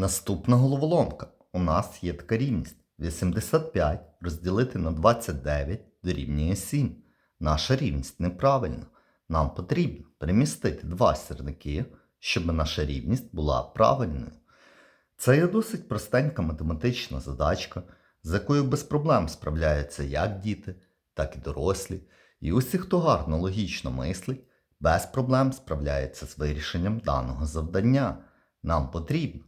Наступна головоломка. У нас є така рівність. 85 розділити на 29 дорівнює 7. Наша рівність неправильна. Нам потрібно перемістити два сірники, щоб наша рівність була правильною. Це є досить простенька математична задачка, з якою без проблем справляються як діти, так і дорослі. І усі, хто гарно логічно мислить, без проблем справляється з вирішенням даного завдання. Нам потрібно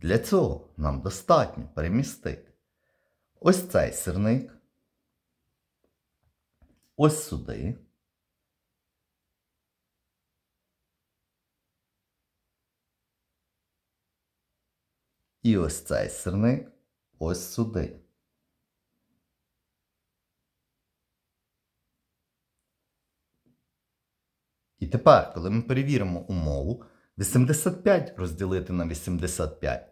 Для цього нам достатньо перемістити ось цей сирник, ось сюди. І ось цей сирник ось сюди. І тепер, коли ми перевіримо умову, 85 розділити на 85